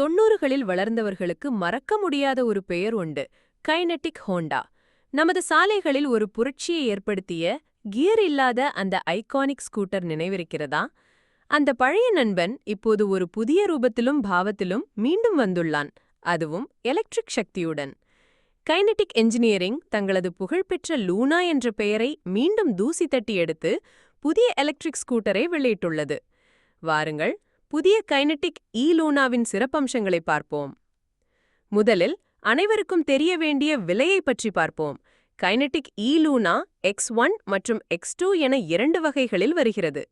தொண்ணூறுகளில் வளர்ந்தவர்களுக்கு மறக்க முடியாத ஒரு பெயர் உண்டு கைனட்டிக் ஹோண்டா. நமது சாலைகளில் ஒரு புரட்சியை ஏற்படுத்திய கியர் இல்லாத அந்த ஐகானிக் ஸ்கூட்டர் நினைவிருக்கிறதா? அந்த பழைய நண்பன் இப்போது ஒரு புதிய ரூபத்திலும் பாவத்திலும் மீண்டும் வந்துள்ளான் அதுவும் எலக்ட்ரிக் சக்தியுடன். கைனெட்டிக் என்ஜினியரிங் தங்களது புகழ்பெற்ற லூனா என்ற பெயரை மீண்டும் தூசி தட்டி எடுத்து புதிய எலக்ட்ரிக் ஸ்கூட்டரை வெளியிட்டுள்ளது. வாருங்கள் புதிய கைனடிக் இ லூனாவின் சிறப்பம்சங்களை பார்ப்போம். முதலில் அனைவருக்கும் தெரிய வேண்டிய விலையை பற்றி பார்ப்போம். Kinetic E Luna X one மற்றும் எக்ஸ் டூ என இரண்டு வகைகளில் வருகிறது.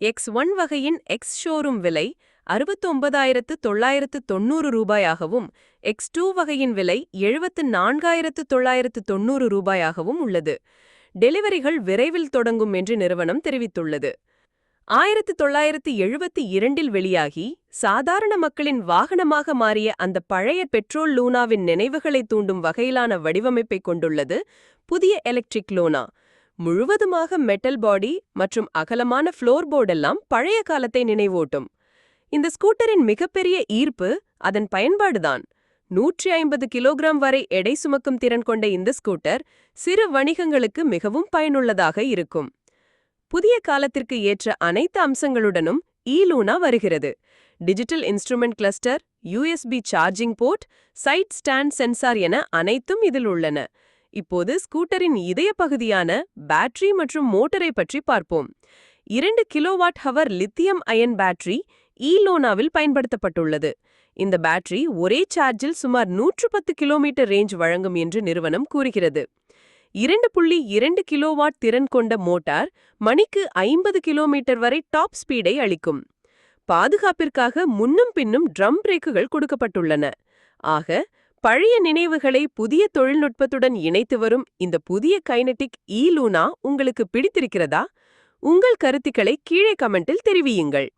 எக்ஸ் ஒன் வகையின் எக்ஸ் ஷோரூம் விலை அறுபத்தொன்பதாயிரத்து தொள்ளாயிரத்து தொண்ணூறு ரூபாயாகவும் எக்ஸ் டூ வகையின் விலை எழுபத்து நான்காயிரத்து தொள்ளாயிரத்து தொண்ணூறு ரூபாயாகவும் உள்ளது. டெலிவரிகள் விரைவில் தொடங்கும் என்று நிறுவனம் தெரிவித்துள்ளது. ஆயிரத்து தொள்ளாயிரத்து எழுபத்தி இரண்டில் வெளியாகி சாதாரண மக்களின் வாகனமாக மாறிய அந்த பழைய பெட்ரோல் லூனாவின் நினைவுகளை தூண்டும் வகையிலான வடிவமைப்பை கொண்டுள்ளது புதிய எலக்ட்ரிக் லூனா. முழுவதுமாக மெட்டல் பாடி மற்றும் அகலமான ஃப்ளோர் போர்டெல்லாம் பழைய காலத்தை நினைவூட்டும். இந்த ஸ்கூட்டரின் மிகப்பெரிய ஈர்ப்பு அதன் பயன்பாடுதான். நூற்றி ஐம்பது கிலோகிராம் வரை எடை சுமக்கும் திறன் கொண்ட இந்த ஸ்கூட்டர் சிறு வணிகங்களுக்கு மிகவும் பயனுள்ளதாக இருக்கும். புதிய காலத்திற்கு ஏற்ற அனைத்து அம்சங்களுடனும் ஈலூனா வருகிறது. Digital instrument cluster USB charging port side stand sensor என அனைத்தும் இதில் உள்ளன. இப்போது ஸ்கூட்டரின் இதய பகுதியான பேட்டரி மற்றும் மோட்டரை பற்றி பார்ப்போம். இரண்டு kilowatt hour lithium ion battery ஈலோனாவில் பயன்படுத்தப்பட்டுள்ளது. இந்த பேட்டரி ஒரே சார்ஜில் சுமார் நூற்று பத்து கிலோமீட்டர் ரேஞ்ச் வழங்கும் என்று நிறுவனம் கூறுகிறது. இரண்டு புள்ளி இரண்டு கிலோவாட் திறன் கொண்ட மோட்டார் மணிக்கு ஐம்பது கிலோமீட்டர் வரை டாப் ஸ்பீடை அளிக்கும். பாதுகாப்பிற்காக முன்னும் பின்னும் ட்ரம் பிரேக்குகள் கொடுக்கப்பட்டுள்ளன. ஆக பழைய நினைவுகளை புதிய தொழில்நுட்பத்துடன் இணைத்து வரும் இந்த புதிய கைனட்டிக் ஈ லூனா உங்களுக்கு பிடித்திருக்கிறதா? உங்கள் கருத்துக்களை கீழே கமெண்டில் தெரிவியுங்கள்.